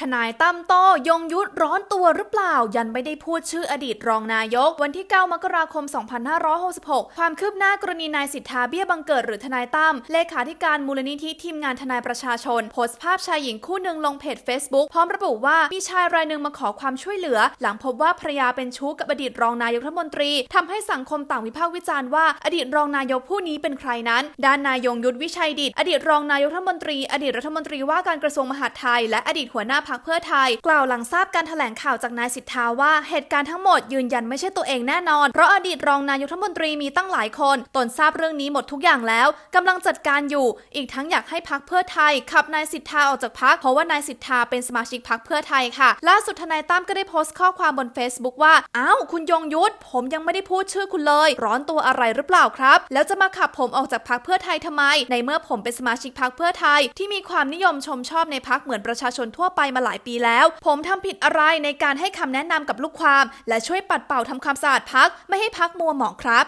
ทนายตั้มโต้ยงยุทธร้อนตัวหรือเปล่า ยันไม่ได้พูดชื่ออดีตรองนายก วันที่ 9 มกราคม 2566 ความคืบหน้ากรณีนายสิทธาเบี้ยบังเกิดหรือทนายตั้มเลขาธิการมูลนิธิทีมงานทนายประชาชน โพสต์ภาพชายหญิงคู่หนึ่งลงเพจ Facebook พร้อมระบุว่ามีชายรายหนึ่งมาขอความช่วยเหลือ หลังพบว่าภรรยาเป็นชู้กับอดีตรองนายกรัฐมนตรีทำให้สังคมต่างวิพากษ์วิจารณ์ว่า อดีตรองนายกผู้นี้เป็นใครนั้น ด้านนายยงยุทธวิชัยดิตอดีตรองนายกรัฐมนตรี อดีตรัฐมนตรีว่าการกระทรวงมหาดไทย และอดีตหัวหน้าพรรคเพื่อไทย กล่าวหลังทราบการแถลงข่าวจากนายสิทธาว่าเหตุการณ์ทั้งหมดยืนยันไม่ใช่ตัวเองแน่นอน เพราะอดีตรองนายกรัฐมนตรีมีตั้งหลายคน ตนทราบเรื่องนี้หมดทุกอย่างแล้วกำลังจัดการอยู่ อีกทั้งอยากให้พรรคเพื่อไทยขับนายสิทธาออกจากพรรคเพราะว่านายสิทธาเป็นสมาชิกพรรคเพื่อไทยค่ะ ล่าสุดทนายตั้มก็ได้โพสต์ข้อความบน Facebook ว่าอ้าวคุณยงยุทธผมยังไม่ได้พูดชื่อคุณเลย ร้อนตัวอะไรหรือเปล่าครับ แล้วจะมาขับผมออกจากพรรคเพื่อไทยทำไม ในเมื่อผมเป็นสมาชิกพรรคเพื่อไทย ที่มีความนิยมชมชอบในพรรคเหมือนประชาชนทั่วไปมาหลายปีแล้ว ผมทำผิดอะไรในการให้คำแนะนำกับลูกความ และช่วยปัดเป่าทำความสะอาดพักไม่ให้พักมัวหมองครับ